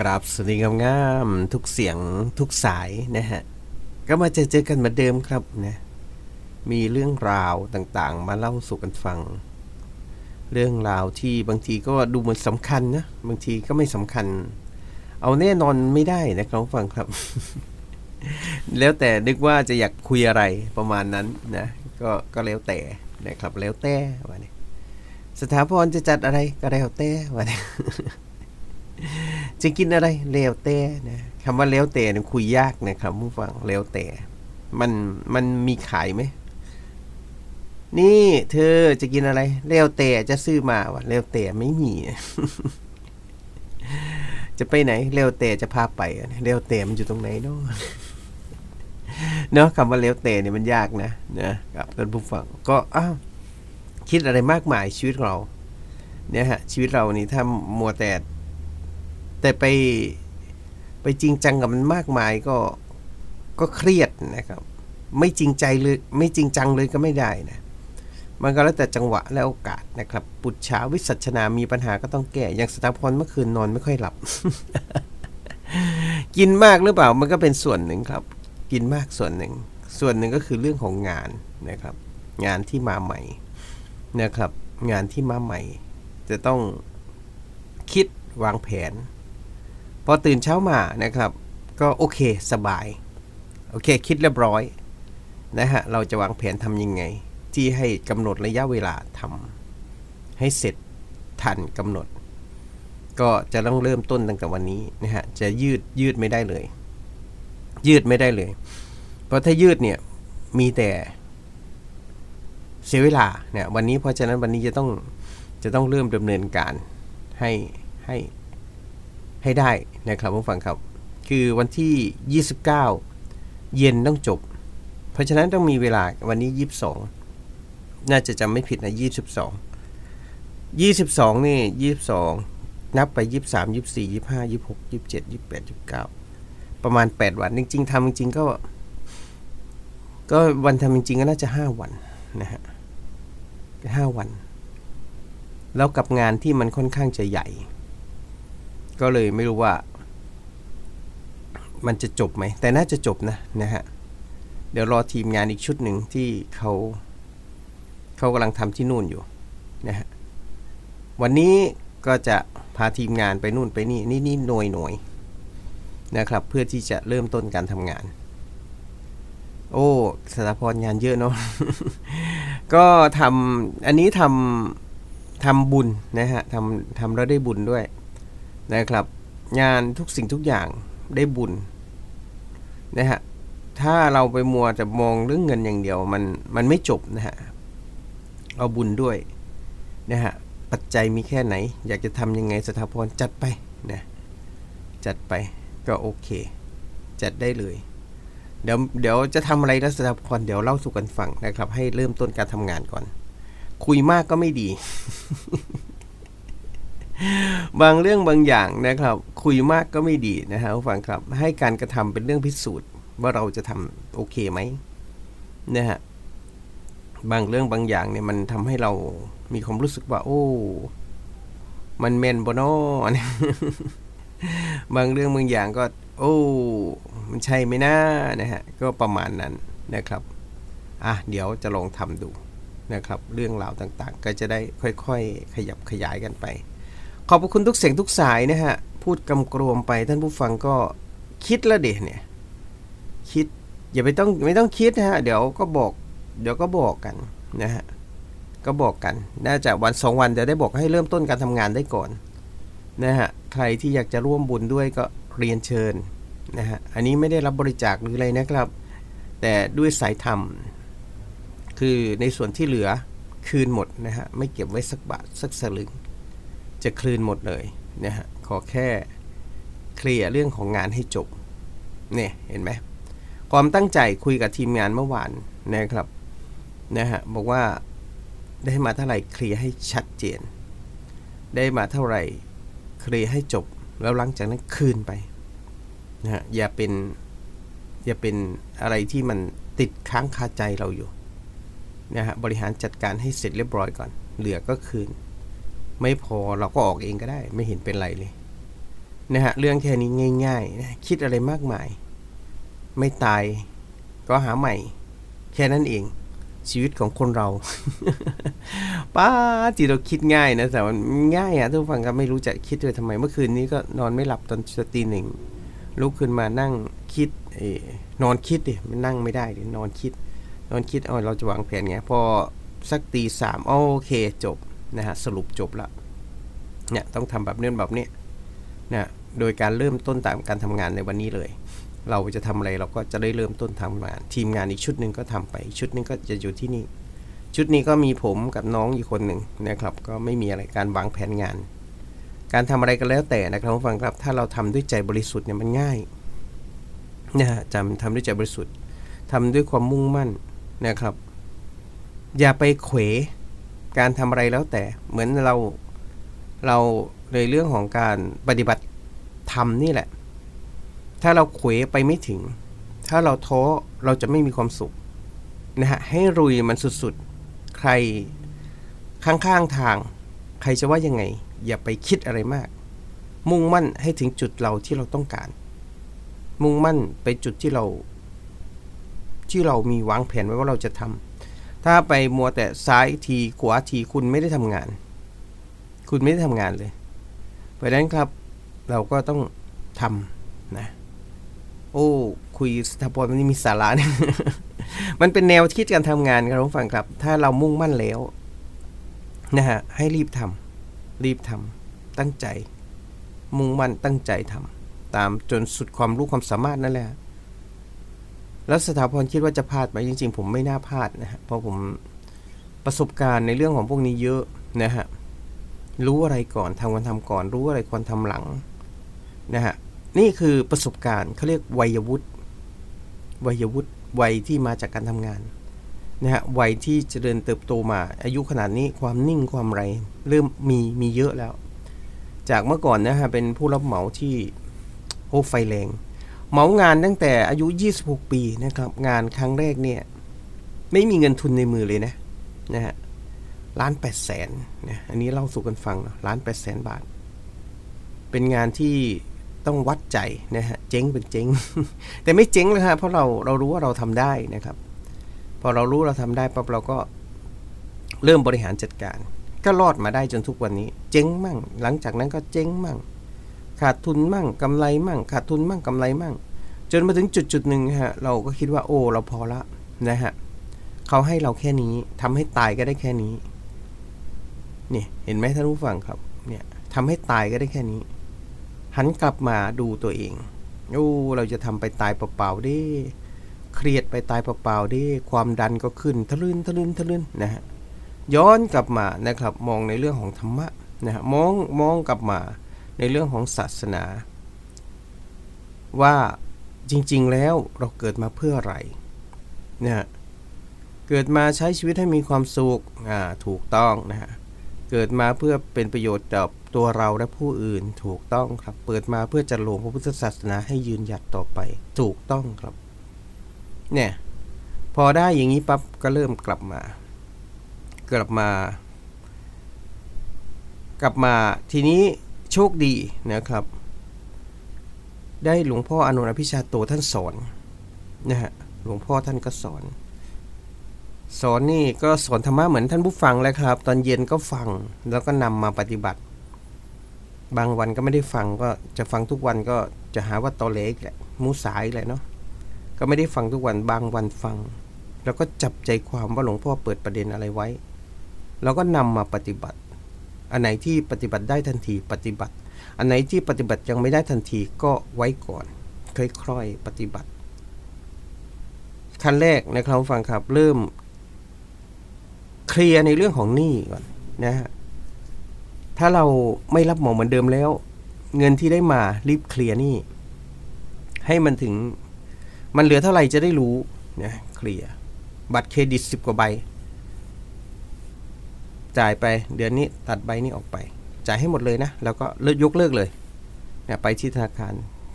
กราบสวัสดีงามๆทุกเสียงทุกสายนะฮะ ก็มาเจอเจอกันเหมือนเดิมครับนะมีเรื่องราวต่างๆ มาเล่าสู่กันฟัง เรื่องราวที่บางทีก็ดูเหมือนสำคัญนะบางทีก็ไม่สำคัญ เอาแน่นอนไม่ได้นะครับฟังครับ แล้วแต่นึกว่าจะอยากคุยอะไรประมาณนั้นนะก็ก็แล้วแต่นะครับแล้วแต่ว่านี่สถาพรจะจัดอะไรก็แล้วแต่ว่านี่ จะกินอะไรแล้วแต่นะคำว่าแล้วแต่เนี่ยคุยยากนะครับผู้ฟังแล้วแต่ มันมันมีขายไหมนี่เธอจะกินอะไรแล้วแต่จะซื้อมาวะแล้วแต่ไม่มี จะไปไหนแล้วแต่จะพาไปอะแล้วแต่มันอยู่ตรงไหนเนาะเนาะคำว่าแล้วแต่เนี่ยมันยากนะนะครับท่านผู้ฟังก็อ้าวคิดอะไรมากมายชีวิตเรา เนี่ยฮะชีวิตเรานี่ถ้ามัวแต่ แต่ไปไปจริงจังกับมันมากมายก็ก็เครียดนะครับ ไม่จริงใจเลยไม่จริงจังเลยก็ไม่ได้นะมันก็แล้วแต่จังหวะและโอกาสนะครับ ปุจฉาวิสัชนา มีปัญหาก็ต้องแก้ อย่างสถาพรเมื่อคืนนอนไม่ค่อยหลับ กินมากหรือเปล่า มันก็เป็นส่วนหนึ่งครับ กินมากส่วนหนึ่ง ส่วนหนึ่งก็คือเรื่องของงานนะครับ งานที่มาใหม่นะครับ งานที่มาใหม่ จะต้องคิดวางแผน พอตื่นเช้ามานะครับ ก็โอเคสบาย โอเคคิดเรียบร้อยนะฮะเราจะวางแผนทำยังไง ที่ให้กำหนดระยะเวลาทำให้เสร็จทันกำหนด ก็จะต้องเริ่มต้นตั้งแต่วันนี้นะฮะจะยืดยืดไม่ได้เลย ยืดไม่ได้เลย เพราะถ้ายืดเนี่ยมีแต่เสียเวลาเนี่ยวันนี้เพราะฉะนั้นวันนี้จะต้องจะต้องเริ่มดำเนินการให้ให้ ให้ได้นะครับผู้ฟังครับ คือวันที่ 29 เย็นต้องจบ เพราะฉะนั้นต้องมีเวลาวันนี้ 22 น่าจะจำไม่ผิดนะ 22 22 นี่ 22 นับไป 23 24 25 26 27 28 29 ประมาณ 8 วัน จริง ๆทำจริง ๆ ก็ ก็วันทำจริง ๆ ก็น่าจะ 5 วันนะฮะห้าวัน แล้วกับงานที่มันค่อนข้างจะใหญ่ ก็เลยไม่รู้ว่า มันจะจบไหม แต่น่าจะจบนะนะฮะ เดี๋ยวรอทีมงานอีกชุดหนึ่งที่เขาเขากำลังทำที่นู่นอยู่นะฮะ วันนี้ก็จะพาทีมงานไปนู่นไปนี่นี่นี่หน่วยหน่วยนะครับ เพื่อที่จะเริ่มต้นการทำงาน โอ้สถาพรงานเยอะเนาะก็ทำอันนี้ทำทำบุญนะฮะทำทำแล้วได้บุญด้วย นะครับ งานทุกสิ่งทุกอย่างได้บุญนะฮะถ้าเราไปมัวจะมองเรื่องเงินอย่างเดียวมันมันไม่จบนะฮะเอาบุญด้วยนะฮะปัจจัยมีแค่ไหน อยากจะทำยังไงสถาพรจัดไปนะจัดไปก็โอเค จัดได้เลย เดี๋ยวเดี๋ยวจะทำอะไรนะสถาพรเดี๋ยวเล่าสู่กันฟังนะครับ ให้เริ่มต้นการทำงานก่อน คุยมากก็ไม่ดี บางเรื่องบางอย่างนะครับ คุยมากก็ไม่ดีนะฮะฟังครับ ให้การกระทำเป็นเรื่องพิสูจน์ ว่าเราจะทำโอเคไหมนะฮะบางเรื่องบางอย่างเนี่ยมันทำให้เรามีความรู้สึกว่า โอ้ มันเมนบอนอบางเรื่องบางอย่างก็ โอ้ มันใช่ไหมนะนะฮะก็ประมาณนั้นนะครับอะเดี๋ยวจะลองทำดูนะครับ เรื่องราวต่างๆ ก็จะได้ค่อยๆ ขยับขยายกันไป ขอบพระคุณทุกเสียงทุกสายนะฮะ พูดกำกรวมไปท่านผู้ฟังก็คิดล้วเดเนี่ย คิด อย่าไปต้องไม่ต้องคิดนะฮะ เดี๋ยวก็บอก เดี๋ยวก็บอกกันนะฮะ ก็บอกกัน น่าจะวันสองวันจะได้บอกให้เริ่มต้นการทำงานได้ก่อนนะฮะ ใครที่อยากจะร่วมบุญด้วยก็เรียนเชิญนะฮะ อันนี้ไม่ได้รับบริจาคหรืออะไรนะครับ แต่ด้วยสายธรรม คือในส่วนที่เหลือคืนหมดนะฮะ ไม่เก็บไว้สักบาทสักสลึง จะคลืนหมดเลยนะฮะขอแค่เคลียร์เรื่องของงานให้จบเนี่ยเห็นไหมความตั้งใจคุยกับทีมงานเมื่อวานนะครับนะฮะบอกว่าได้มาเท่าไหร่เคลียร์ให้ชัดเจน ได้มาเท่าไหร่เคลียร์ให้จบ แล้วหลังจากนั้นคืนไปนะฮะอย่าเป็นอย่าเป็นอะไรที่มันติดค้างคาใจเราอยู่นะฮะบริหารจัดการให้เสร็จเรียบร้อยก่อน เหลือก็คืน ไม่พอเราก็ออกเองก็ได้ ไม่เห็นเป็นไรเลยนะฮะเรื่องแค่นี้ง่ายๆนะคิดอะไรมากมาย ไม่ตายก็หาใหม่ แค่นั้นเอง ชีวิตของคนเรา ป้าจีเราคิดง่ายนะ แต่มันง่ายอะทุกฟังก็ไม่รู้จะคิดด้วยทำไม เมื่อคืนนี้ก็นอนไม่หลับตอนตีหนึ่งลุกขึ้นมานั่งคิดเอนอนคิดดิมันนั่งไม่ได้ดินอนคิด นอนคิดอ๋อเราจะวางแผนไงพอสักตีสามโอเคจบ นะฮะสรุปจบละเนี่ยต้องทำแบบนี้แบบนี้นะโดยการเริ่มต้นตามการทำงานในวันนี้เลย เราจะทำอะไรเราก็จะได้เริ่มต้นทำงาน ทีมงานอีกชุดหนึ่งก็ทำไป ชุดนึงก็จะอยู่ที่นี่ ชุดนี้ก็มีผมกับน้องอีกคนหนึ่งนะครับ ก็ไม่มีอะไรการวางแผนงาน การทำอะไรก็แล้วแต่นะครับฟังครับ ถ้าเราทำด้วยใจบริสุทธิ์เนี่ยมันง่ายนะฮะจำทำด้วยใจบริสุทธิ์ทำด้วยความมุ่งมั่นนะครับ อย่าไปเขว การทำอะไรแล้วแต่เหมือนเราเราในเรื่องของการปฏิบัติธรรมนี่แหละ ถ้าเราเขวไปไม่ถึง ถ้าเราท้อเราจะไม่มีความสุขนะฮะให้รุยมันสุดๆ ใครข้างๆทาง ใครจะว่ายังไง อย่าไปคิดอะไรมาก มุ่งมั่นให้ถึงจุดเราที่เราต้องการ มุ่งมั่นไปจุดที่เรา ที่เรามีวางแผนไว้ว่าเราจะทำ ถ้าไปมัวแต่ซ้ายทีขวาทีคุณไม่ได้ทำงาน คุณไม่ได้ทำงานเลยเพราะนั้นครับเราก็ต้องทำนะ โอ้คุยสถาปนมันมีสาระเนี่ยมันเป็นแนวคิดการทำงานครับท่านผู้ฟังครับ ถ้าเรามุ่งมั่นแล้วนะฮะให้รีบทำรีบทำตั้งใจ มุ่งมั่นตั้งใจทำตามจนสุดความรู้ความสามารถนั่นแหละ แล้วสถาพรคิดว่าจะพลาดไหมจริง ๆ ผมไม่น่าพลาดนะฮะเพราะผมประสบการณ์ในเรื่องของพวกนี้เยอะนะฮะรู้อะไรก่อนทำควรทำก่อน รู้อะไรควรทำหลังนะฮะนี่คือประสบการณ์เขาเรียกวัยวุฒิวัยวุฒิวัยที่มาจากการทำงานนะฮะวัยที่เจริญเติบโตมา อายุขนาดนี้ความนิ่งความไร เริ่มมีมีเยอะแล้ว จากเมื่อก่อนนะฮะเป็นผู้รับเหมาที่โอ้ไฟแรง เหมางานตั้งแต่อายุ 26 ปีนะครับ งานครั้งแรกเนี่ย ไม่มีเงินทุนในมือเลยนะนะฮะล้านแปดแสนนะอันนี้เล่าสู่กันฟังเนาะล้านแปดแสนบาท เป็นงานที่ต้องวัดใจนะฮะเจ๊งเป็นเจ๊ง แต่ไม่เจ๊งเลยฮะเพราะเราเรารู้ว่าเราทำได้นะครับ พอเรารู้เราทำได้ปั๊บเราก็เริ่มบริหารจัดการ ก็รอดมาได้จนทุกวันนี้ เจ๊งมั่ง หลังจากนั้นก็เจ๊งมั่ง ขาดทุนมั่งกำไรมั่ง ขาดทุนมั่งกำไรมั่ง จนมาถึงจุดจุดหนึ่งฮะเราก็คิดว่าโอ้เราพอละนะฮะเขาให้เราแค่นี้ทำให้ตายก็ได้แค่นี้เนี่ยเห็นไหมท่านผู้ฟังครับเนี่ยทำให้ตายก็ได้แค่นี้ หันกลับมาดูตัวเองโอ้เราจะทำไปตายเปล่าๆดิเครียดไปตายเปล่าๆดิความดันก็ขึ้นทะลึ่นทะลึ่นทะลึ่นนะฮะย้อนกลับมานะครับ มองในเรื่องของธรรมะนะฮะมองมองกลับมา ในเรื่องของศาสนา ว่าจริงๆแล้วเราเกิดมาเพื่ออะไรเนะฮะเกิดมาใช้ชีวิตให้มีความสุขอ่าถูกต้องนะฮะเกิดมาเพื่อเป็นประโยชน์ต่อตัวเราและผู้อื่นถูกต้องครับ เปิดมาเพื่อจะหลงพระพุทธศาสนาให้ยืนหยัดต่อไป ถูกต้องครับ เนี่ยพอได้อย่างนี้ปั๊บก็เริ่มกลับมา กลับมา กลับมาทีนี้ โชคดีนะครับ ได้หลวงพ่ออนุนอภิชาโตท่านสอนนะฮะหลวงพ่อท่านก็สอน สอนนี่ก็สอนธรรมะเหมือนท่านผู้ฟังแหล้วครับ ตอนเย็นก็ฟังแล้วก็นำมาปฏิบัติ บางวันก็ไม่ได้ฟังก็จะฟังทุกวันก็จะหาว่าตอเล็กแหละมูสายแหละเนาะก็ไม่ได้ฟังทุกวันบางวันฟัง แล้วก็จับใจความว่าหลวงพ่อเปิดประเด็นอะไรไว้ แล้วก็นำมาปฏิบัติ อันไหนที่ปฏิบัติได้ทันทีปฏิบัติ อันไหนที่ปฏิบัติยังไม่ได้ทันทีก็ไว้ก่อนค่อยๆปฏิบัติ ขั้นแรกนะครับฟังครับเริ่ม เคลียร์ในเรื่องของหนี้ก่อนนะฮะถ้าเราไม่รับหมอเหมือนเดิมแล้ว เงินที่ได้มารีบเคลียร์หนี้ให้มันถึงมันเหลือเท่าไหร่จะได้รู้นะเคลียร์บัตรเครดิตสิบกว่าใบ จ่ายไปเดือนนี้ตัดใบนี้ออกไป จ่ายให้หมดเลยนะ แล้วก็เลิกยกเลิกเลยเนี่ยไปที่ธนาคาร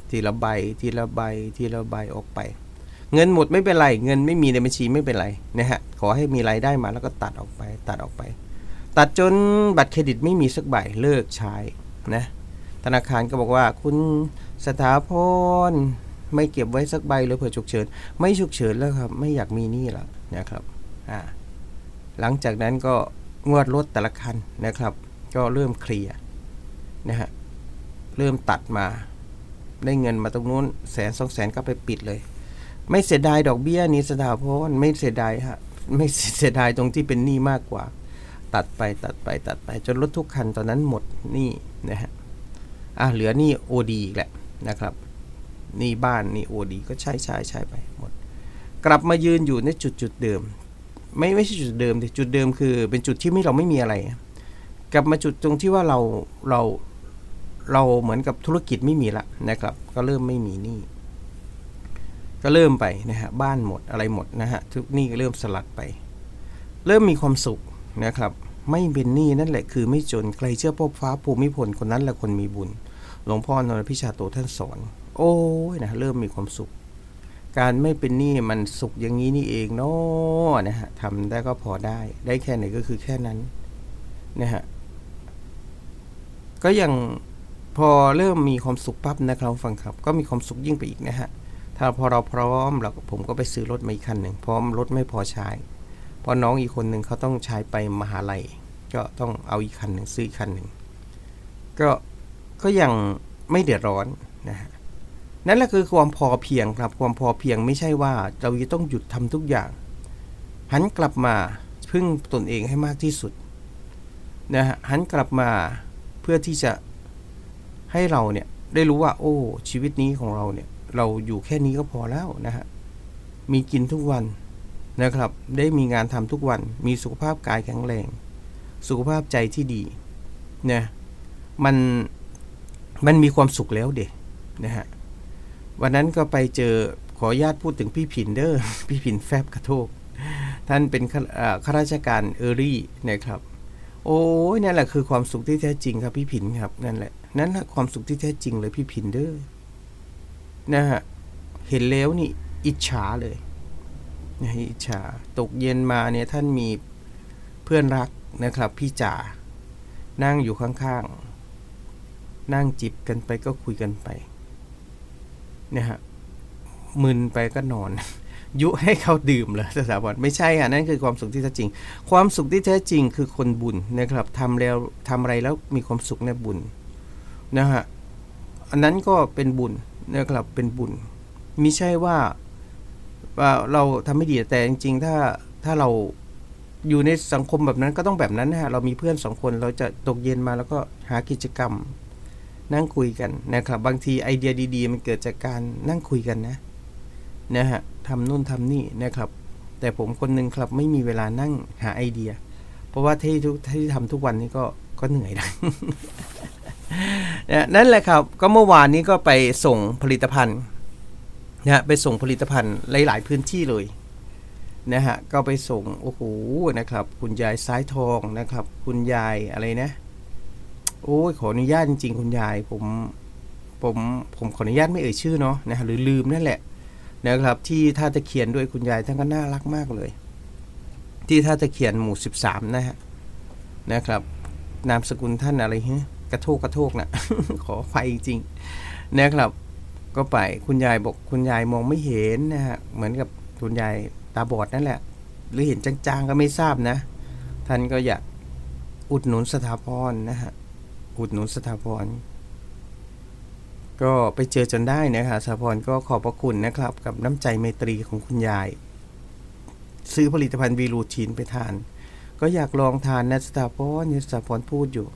ทีละใบทีละใบทีละใบออกไป เงินหมดไม่เป็นไร เงินไม่มีในบัญชีไม่เป็นไรนะฮะขอให้มีรายได้มาแล้วก็ตัดออกไป ตัดออกไป ตัดจนบัตรเครดิตไม่มีสักใบเลิกใช้นะธนาคารก็บอกว่าคุณสถาพรไม่เก็บไว้สักใบเลยเผื่อฉุกเฉิน ไม่ฉุกเฉินแล้วครับ ไม่อยากมีหนี้แล้วนะครับอ่าหลังจากนั้นก็ งวดรถแต่ละคันนะครับ ก็เริ่มเคลียร์นะฮะเริ่มตัดมาได้เงินมาตรงนู้นแสนสองแสนก็ไปปิดเลย ไม่เสียดายดอกเบี้ยนี้สถาพรไม่เสียดายฮะไม่เสียดายตรงที่เป็นหนี้มากกว่า ตัดไปตัดไปตัดไป จนรถทุกคันตอนนั้นหมดหนี้นะฮะอะเหลือหนี้โอดีอีกแหละนะครับหนี้บ้านหนี้โอดีก็ใช้ใช้ใช้ไปหมด กลับมายืนอยู่ในจุดจุดเดิม ไม่ไม่ใช่จุดเดิมดิจุดเดิมคือเป็นจุดที่ไม่เราไม่มีอะไร กลับมาจุดตรงที่ว่าเราเราเราเหมือนกับธุรกิจไม่มีละนะครับ ก็เริ่มไม่มีหนี้ก็เริ่มไปนะฮะบ้านหมดอะไรหมดนะฮะทุกหนี้ก็เริ่มสลัดไป เริ่มมีความสุขนะครับ ไม่เป็นหนี้นั่นแหละคือไม่จนใครเชื่อพบฟ้าภูมิพลคนนั้นแหละคนมีบุญ หลวงพ่อนรพิชาโตท่านสอน โอ้ยนะเริ่มมีความสุข การไม่เป็นหนี้มันสุขอย่างนี้นี่เองเนาะนะฮะทำได้ก็พอได้ ได้แค่ไหนก็คือแค่นั้นนะฮะก็ยังพอเริ่มมีความสุขปั๊บนะครับฟังครับ ก็มีความสุขยิ่งไปอีกนะฮะถ้าพอเราพร้อมเราผมก็ไปซื้อรถมาอีกคันหนึ่งพร้อมรถไม่พอใช้เพราะน้องอีกคนหนึ่งเขาต้องใช้ไปมหาลัย ก็ต้องเอาอีกคันหนึ่งซื้ออีกคันหนึ่งก็ก็ยังไม่เดือดร้อนนะฮะ นั่นแหละคือความพอเพียงครับความพอเพียงไม่ใช่ว่าเราจะต้องหยุดทำทุกอย่าง หันกลับมาพึ่งตนเองให้มากที่สุดนะฮะหันกลับมาเพื่อที่จะให้เราเนี่ยได้รู้ว่า โอ้ ชีวิตนี้ของเราเนี่ยเราอยู่แค่นี้ก็พอแล้วนะฮะมีกินทุกวันนะครับ ได้มีงานทำทุกวัน มีสุขภาพกายแข็งแรง สุขภาพใจที่ดีนะมันมันมีความสุขแล้วเด็นะฮะ วันนั้นก็ไปเจอขอญาตพูดถึงพี่ผินเดอร์พี่ผินแฟบกระโทก ท่านเป็นข้าอ่าข้าราชการเออรี่นะครับ โอ้ยนั่นแหละคือความสุขที่แท้จริงครับพี่ผินครับนั่นแหละนั่นแหละความสุขที่แท้จริงเลยพี่ผินเดอร์นะฮะเห็นแล้วนี่อิจฉาเลยนะอิจฉาตกเย็นมาเนี่ยท่านมีเพื่อนรักนะครับ พี่จ๋านั่งอยู่ข้างๆ นั่งจิบกันไปก็คุยกันไป เนะฮะมึนไปก็นอน ยุให้เขาดื่มเลยสถาบันไม่ใช่อะนั่นคือความสุขที่แท้จริง ความสุขที่แท้จริงคือคนบุญนะครับทำแล้วทำอะไรแล้วมีความสุขในบุญนะฮะอันนั้นก็เป็นบุญนะครับเป็นบุญมิใช่ว่าว่าเราทำไม่ดีแต่จริงๆ ถ้าถ้าเราอยู่ในสังคมแบบนั้นก็ต้องแบบนั้นนะฮะเรามีเพื่อนสองคนเราจะตกเย็นมาแล้วก็หากิจกรรม นั่งคุยกันนะครับ บางทีไอเดียดี ๆ มันเกิดจากการนั่งคุยกันนะนะฮะทำนู่นทำนี่นะครับ แต่ผมคนหนึ่งครับไม่มีเวลานั่งหาไอเดีย เพราะว่าที่ทุกที่ทำทุกวันนี้ก็ก็เหนื่อยนะนะนั่นแหละครับ ก็เมื่อวานนี้ก็ไปส่งผลิตภัณฑ์นะฮะไปส่งผลิตภัณฑ์หลาย ๆ พื้นที่เลยนะฮะก็ไปส่งโอ้โหนะครับ คุณยายซ้ายทองนะครับ คุณยายอะไรนะ โอ้ยขออนุญาตจริง ๆ คุณยายผมผมผมขออนุญาตไม่เอ่ยชื่อเนาะนะฮะหรือลืมนั่นแหละนะครับ ที่ท่าตะเคียนด้วยคุณยายท่านก็น่ารักมากเลย ที่ท่าตะเคียนหมู่สิบสามนะฮะนะครับ นามสกุลท่านอะไรฮะกระโทกกระโทกนะขอไฟจริงนะครับ ก็ไปคุณยายบอกคุณยายมองไม่เห็นนะฮะเหมือนกับคุณยายตาบอดนั่นแหละ หรือเห็นจางๆก็ไม่ทราบนะ ท่านก็อยากอุดหนุนสถาพรนะฮะ อุดหนุนสถาพร ก็ไปเจอจนได้นะครับสถาพรก็ขอบพระคุณนะครับ กับน้ำใจไมตรีของคุณยาย ซื้อผลิตภัณฑ์วีรูทีนไปทาน ก็อยากลองทานนะสถาพรนี่สถาพรพูดอยู่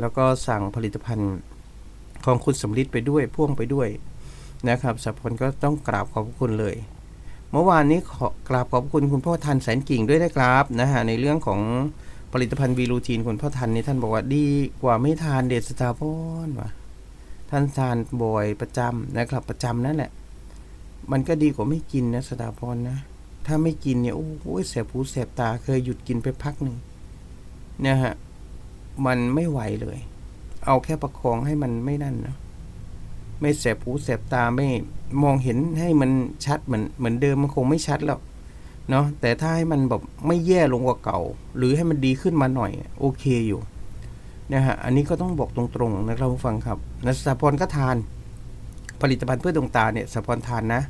แล้วก็สั่งผลิตภัณฑ์ของคุณสำลิดไปด้วยพ่วงไปด้วยนะครับสถาพรก็ต้องกราบขอบพระคุณเลยเมื่อวานนี้ขอกราบขอบคุณคุณพ่อทันแสนกิ่งด้วยนะครับนะฮะในเรื่องของ ผลิตภัณฑ์วีรูทีนคุณพ่อทันนี่ท่านบอกว่าดีกว่าไม่ทานเดสถาพรว่ะท่านทานบ่อยประจำนะครับ ประจำนั่นแหละ มันก็ดีกว่าไม่กินนะสถาพรนนะ ถ้าไม่กินเนี่ยโอ้โหแสบหูแสบตาเคยหยุดกินไปพักหนึ่งเนี่ยฮะมันไม่ไหวเลย เอาแค่ประคองให้มันไม่นั่นนะไม่แสบหูแสบตาไม่มองเห็นให้มันชัดเหมือนเหมือนเดิมมันคงไม่ชัดแล้ว เนาะแต่ถ้าให้มันแบบไม่แย่ลงกว่าเก่า หรือให้มันดีขึ้นมาหน่อย โอเคอยู่นะฮะอันนี้ก็ต้องบอกตรงๆนะครับผู้ฟังครับนะสถาพรก็ทานผลิตภัณฑ์เพื่อดวงตาเนี่ยสถาพรทานนะ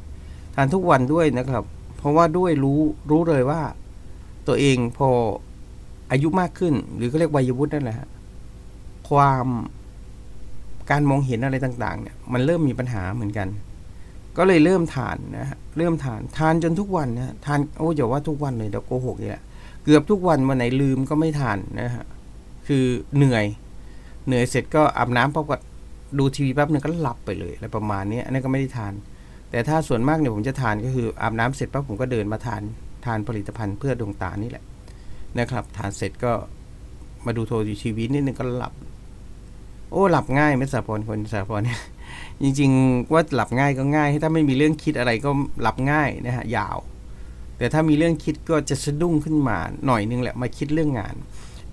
ทานทุกวันด้วยนะครับ เพราะว่าด้วยรู้รู้เลยว่า ตัวเองพออายุมากขึ้น หรือก็เรียกวัยวุฒินั่นแหละฮะความการมองเห็นอะไรต่าง ๆ เนี่ย มันเริ่มมีปัญหาเหมือนกัน ก็เลยเริ่มทานนะฮะเริ่มทานทานจนทุกวันนะทานโอ้อย่าว่าทุกวันเลยเดี๋ยวโกหกอีกแหละเกือบทุกวันวันไหนลืมก็ไม่ทานนะฮะคือเหนื่อย เหนื่อยเสร็จก็อาบน้ำปั๊บก็ดูทีวีแป๊บนึงก็หลับไปเลยอะไรประมาณนี้อันนี้ก็ไม่ได้ทาน แต่ถ้าส่วนมากเนี่ยผมจะทานก็คืออาบน้ำเสร็จปั๊บผมก็เดินมาทานทานผลิตภัณฑ์เพื่อดวงตานี่แหละนะครับ ทานเสร็จก็มาดูโทรทีวีนิดนึงก็หลับ โอ้หลับง่ายไหมสาพรคนสาพรเนี่ย จริงๆ ว่าหลับง่ายก็ง่าย ถ้าไม่มีเรื่องคิดอะไรก็หลับง่ายนะฮะยาว แต่ถ้ามีเรื่องคิดก็จะสะดุ้งขึ้นมาหน่อยนึงแหละมาคิดเรื่องงาน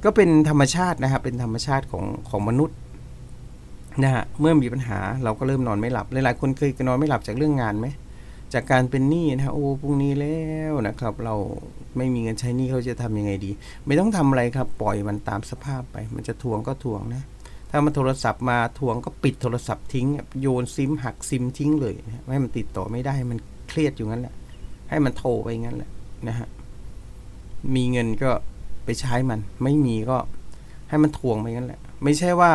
ก็เป็นธรรมชาตินะครับเป็นธรรมชาติของของมนุษย์นะฮะเมื่อมีปัญหาเราก็เริ่มนอนไม่หลับหลายๆคนเคยนอนไม่หลับจากเรื่องงานไหมจากการเป็นหนี้นะฮะโอ้พรุ่งนี้แล้วนะครับ เราไม่มีเงินใช้หนี้เขาจะทำยังไงดี ไม่ต้องทำอะไรครับ ปล่อยมันตามสภาพไป มันจะทวงก็ทวงนะ ถ้ามันโทรศัพท์มาทวงก็ปิดโทรศัพท์ทิ้ง โยนซิมหักซิมทิ้งเลยนะให้มันติดต่อไม่ได้มันเครียดอยู่งั้นแหละให้มันโทรไปงั้นแหละนะฮะมีเงินก็ไปใช้มัน ไม่มีก็ให้มันทวงไปงั้นแหละ ไม่ใช่ว่า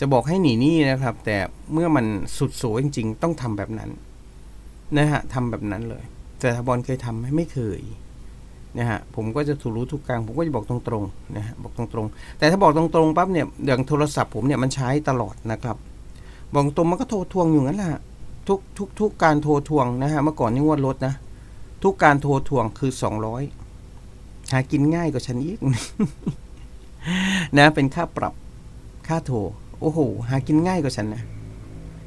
จะบอกให้หนีหนี้นะครับ แต่เมื่อมันสุดโสจริง ๆ ต้องทำแบบนั้นนะฮะทำแบบนั้นเลยแต่ทบอลเคยทำไหมไม่เคย นะฮะผมก็จะถูรู้ทุกกลาง ผมก็จะบอกตรงๆนะฮะบอกตรงๆ แต่ถ้าบอกตรงๆปั๊บเนี่ยอย่างโทรศัพท์ผมเนี่ยมันใช้ตลอดนะครับบอกตรงมันก็โทรทวงอยู่งั้นแหละทุกทุกทุกการโทรทวงนะฮะเมื่อก่อนนี่งวดรถนะ ทุกการโทรทวงคือสองร้อยหากินง่ายกว่าฉันอีกนะเป็นค่าปรับค่าโทรโอ้โหหากินง่ายกว่าฉันนะ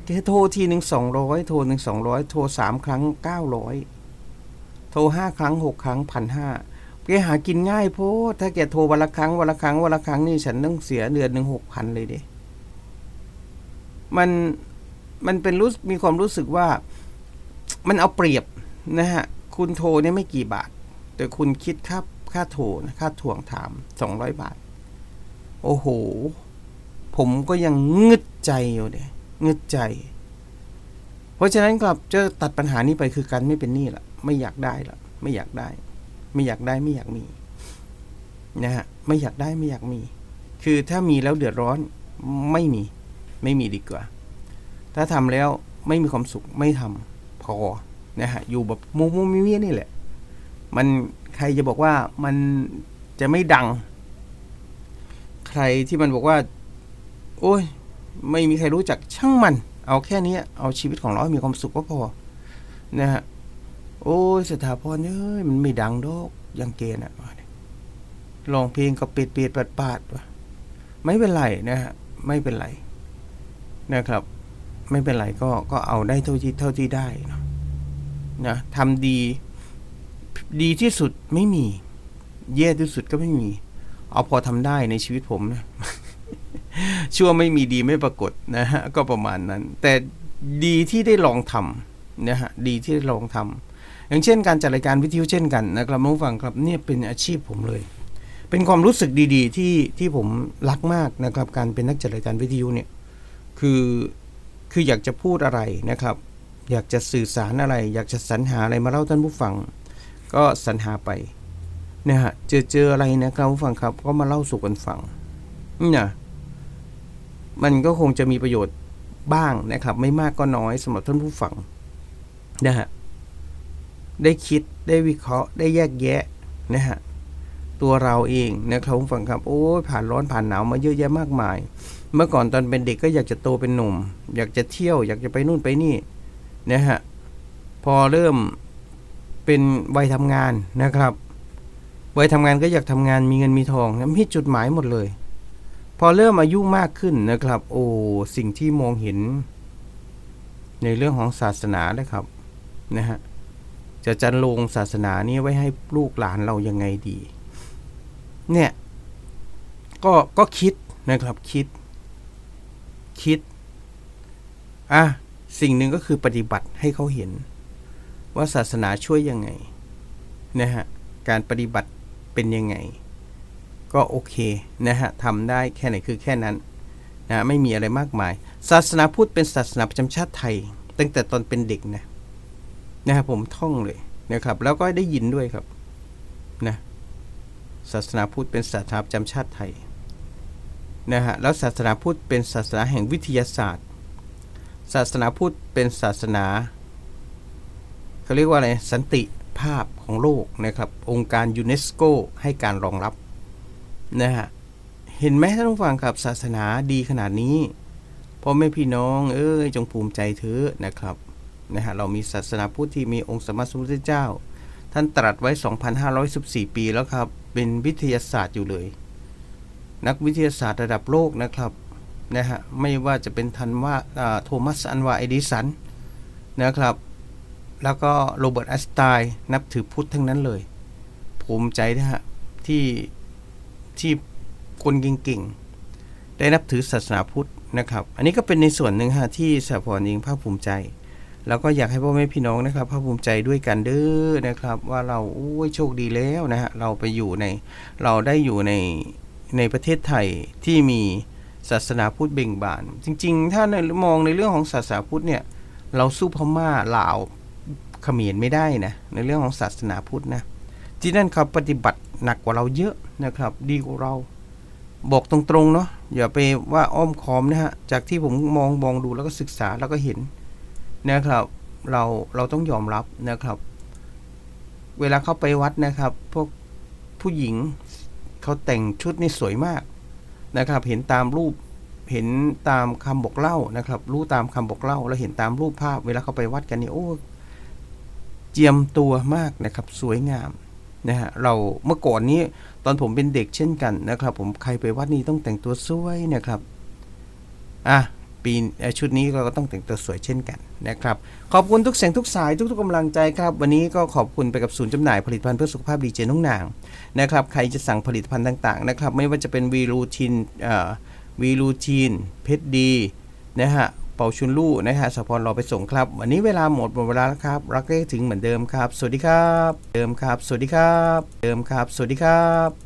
แกโทรทีหนึ่งสองร้อยโทรหนึ่งสองร้อยโทรสามครั้งเก้าร้อย โทรห้าครั้งหกครั้งพันห้าแกหากินง่ายโพดถ้าแกโทรวันละครั้งวันละครั้งวันละครั้งนี่ฉันต้องเสียเดือนหนึ่งหกพันเลยเด้มันมันเป็นรู้มีความรู้สึกว่ามันเอาเปรียบนะฮะ คุณโทรเนี่ยไม่กี่บาท แต่คุณคิดค่าค่าโทรนะค่าทวงถามสองร้อยบาท โอ้โห ผมก็ยังงึดใจอยู่เด้งึดใจ เพราะฉะนั้นครับจะตัดปัญหานี้ไปคือการไม่เป็นหนี้ละ ไม่อยากได้ละไม่อยากได้ ไม่อยากได้ไม่อยากมีนะฮะไม่อยากได้ไม่อยากมี คือถ้ามีแล้วเดือดร้อนไม่มี ไม่มีดีกว่า ถ้าทำแล้วไม่มีความสุขไม่ทำพอนะฮะอยู่แบบมูมูมิเมียนี่แหละ มันใครจะบอกว่ามันจะไม่ดัง ใครที่มันบอกว่า โอ้ย ไม่มีใครรู้จักช่างมัน เอาแค่นี้เอาชีวิตของเราให้มีความสุขก็พอนะฮะ อ้ยสถาพรเอ้ยมันไม่ดังดอกยังเกณฑ์อะลองเพลงก็ปิดปิดปัดปาดวะไม่เป็นไรนะฮะไม่เป็นไรนะครับ ไม่เป็นไรก็ก็เอาได้เท่าที่เท่าที่ได้นะนะทำดี ดีที่สุดไม่มี แย่ที่สุดก็ไม่มี เอาพอทำได้ในชีวิตผมนะชั่วไม่มีดีไม่ปรากฏนะฮะก็ประมาณนั้น แต่ดีที่ได้ลองทำนะฮะดีที่ได้ลองทำ อย่างเช่นการจัดรายการวิทยุเช่นกันนะครับน้องฟังครับเนี่ยเป็นอาชีพผมเลย เป็นความรู้สึกดีๆ ที่ที่ผมรักมากนะครับ การเป็นนักจัดรายการวิทยุเนี่ยคือคืออยากจะพูดอะไรนะครับ อยากจะสื่อสารอะไร อยากจะสรรหาอะไรมาเล่าท่านผู้ฟัง ก็สรรหาไปนะฮะเจอเจออะไรนะครับผู้ฟังครับ ก็มาเล่าสู่กันฟังนี่นะมันก็คงจะมีประโยชน์บ้างนะครับ ไม่มากก็น้อยสำหรับท่านผู้ฟังนะฮะ ได้คิดได้วิเคราะห์ได้แยกแยะนะฮะตัวเราเองนะครับฟังครับโอ้ยผ่านร้อนผ่านหนาวมาเยอะแยะมากมาย เมื่อก่อนตอนเป็นเด็กก็อยากจะโตเป็นหนุ่ม อยากจะเที่ยว อยากจะไปนู่นไปนี่นะฮะพอเริ่มเป็นวัยทำงานนะครับวัยทำงานก็อยากทำงานมีเงินมีทองนะมีจุดหมายหมดเลย พอเริ่มอายุมากขึ้นนะครับ โอ้สิ่งที่มองเห็น ในเรื่องของศาสนานะครับนะฮะ จะจันลงศาสนานี้ไว้ให้ลูกหลานเรายังไงดี เนี่ยก็ก็คิดนะครับคิด คิดอะสิ่งหนึ่งก็คือปฏิบัติให้เขาเห็น ว่าศาสนาช่วยยังไงนะฮะการปฏิบัติเป็นยังไง ก็โอเคนะฮะทำได้แค่ไหนคือแค่นั้นนะไม่มีอะไรมากมาย ศาสนาพุทธเป็นศาสนาประจำชาติไทย ตั้งแต่ตอนเป็นเด็กนะ นะครับผมท่องเลยนะครับ แล้วก็ได้ยินด้วยครับนะศาสนาพุทธเป็นศาสนาประจำชาติไทยนะฮะแล้วศาสนาพุทธเป็นศาสนาแห่งวิทยาศาสตร์ ศาสนาพุทธเป็นศาสนาเขาเรียกว่าอะไรสันติภาพของโลกนะครับ องค์การยูเนสโกให้การรองรับนะฮะเห็นไหมท่านผู้ฟังครับศาสนาดีขนาดนี้พ่อแม่พี่น้อง เอ้ยจงภูมิใจเถอะนะครับ นะฮะเรามีศาสนาพุทธที่มีองค์สมมาสมุทธเจ้า ท่านตรัสไว้ 2,514 ปีแล้วครับ เป็นวิทยาศาสตร์อยู่เลย นักวิทยาศาสตร์ระดับโลกนะครับนะฮะไม่ว่าจะเป็นทันว่าโทมัสอันวาเอดิสันนะครับ แล้วก็โรเบิร์ตไอสไตน์นับถือพุทธทั้งนั้นเลย ภูมิใจนะฮะที่ที่คนเก่งๆ ได้นับถือศาสนาพุทธนะครับ อันนี้ก็เป็นในส่วนหนึ่งฮะที่สหพรยิงภาคภูมิใจ แล้วก็อยากให้พ่อแม่พี่น้องนะครับภาคภูมิใจด้วยกันเด้อนะครับ ว่าเราโอ้ยโชคดีแล้วนะฮะเราไปอยู่ในเราได้อยู่ในในประเทศไทยที่มีศาสนาพุทธเบ่งบาน จริง ๆ ถ้าในมองในเรื่องของศาสนาพุทธเนี่ยเราสู้พม่าลาวเขมรไม่ได้นะในเรื่องของศาสนาพุทธนะที่นั่นเขาปฏิบัติหนักกว่าเราเยอะนะครับ ดีกว่าเราบอกตรงๆเนาะอย่าไปว่าอ้อมค้อมนะฮะจากที่ผมมองมองดูแล้วก็ศึกษาแล้วก็เห็น นะครับ เราเราต้องยอมรับนะครับ เวลาเข้าไปวัดนะครับ พวกผู้หญิงเขาแต่งชุดนี่สวยมากนะครับ เห็นตามรูปเห็นตามคำบอกเล่านะครับ รู้ตามคำบอกเล่า แล้วเห็นตามรูปภาพ เวลาเขาไปวัดกันนี่โอ้เจียมตัวมากนะครับ สวยงามนะฮะเราเมื่อก่อนนี้ตอนผมเป็นเด็กเช่นกันนะครับ ผมใครไปวัดนี้ต้องแต่งตัวสวยนะครับอะ ปีชุดนี้เราก็ต้องแต่งตัวสวยเช่นกันนะครับ ขอบคุณทุกเสียงทุกสายทุกๆกำลังใจครับ วันนี้ก็ขอบคุณไปกับศูนย์จำหน่ายผลิตภัณฑ์เพื่อสุขภาพดีเจน้องนางนะครับใครจะสั่งผลิตภัณฑ์ต่างๆนะครับไม่ว่าจะเป็นวีรูทินเอ่อวีลูทีนเพชรดีนะฮะเป่าชุนลู่นะฮะสปอนเราไปส่งครับ วันนี้เวลาหมดหมดเวลาแล้วครับ รักเลขถึงเหมือนเดิมครับ สวัสดีครับ เดิมครับ สวัสดีครับ เดิมครับ สวัสดีครับ